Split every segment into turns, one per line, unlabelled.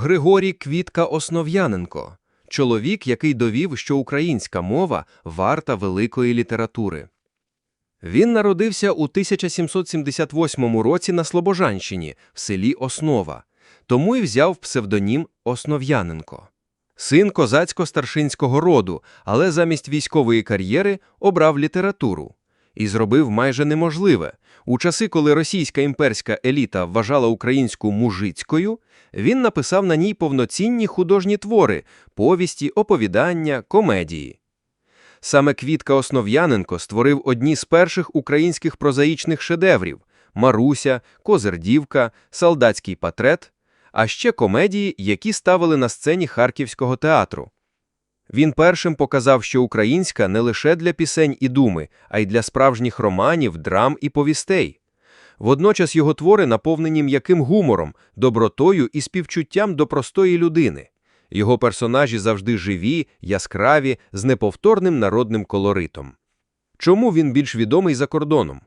Григорій Квітка Основ'яненко – чоловік, який довів, що українська мова варта великої літератури. Він народився у 1778 році на Слобожанщині, в селі Основа, тому й взяв псевдонім Основ'яненко. Син козацько-старшинського роду, але замість військової кар'єри обрав літературу. І зробив майже неможливе. У часи, коли російська імперська еліта вважала українську мужицькою, він написав на ній повноцінні художні твори, повісті, оповідання, комедії. Саме Квітка Основ'яненко створив одні з перших українських прозаїчних шедеврів Маруся, Козирдівка, Солдатський патрет, а ще комедії, які ставили на сцені Харківського театру. Він першим показав, що українська не лише для пісень і думи, а й для справжніх романів, драм і повістей. Водночас його твори наповнені м'яким гумором, добротою і співчуттям до простої людини. Його персонажі завжди живі, яскраві, з неповторним народним колоритом. Чому він більш відомий за кордоном?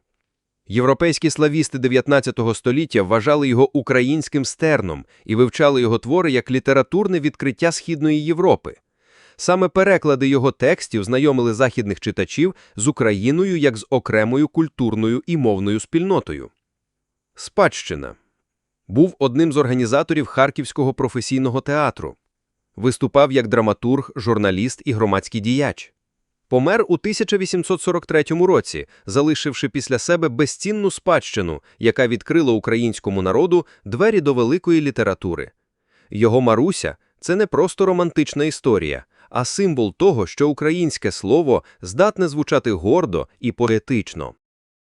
Європейські славісти 19 століття вважали його українським стерном і вивчали його твори як літературне відкриття Східної Європи. Саме переклади його текстів знайомили західних читачів з Україною як з окремою культурною і мовною спільнотою. Спадщина був одним з організаторів Харківського професійного театру. Виступав як драматург, журналіст і громадський діяч. Помер у 1843 році, залишивши після себе безцінну спадщину, яка відкрила українському народу двері до великої літератури. Його Маруся – це не просто романтична історія, а символ того, що українське слово здатне звучати гордо і поетично.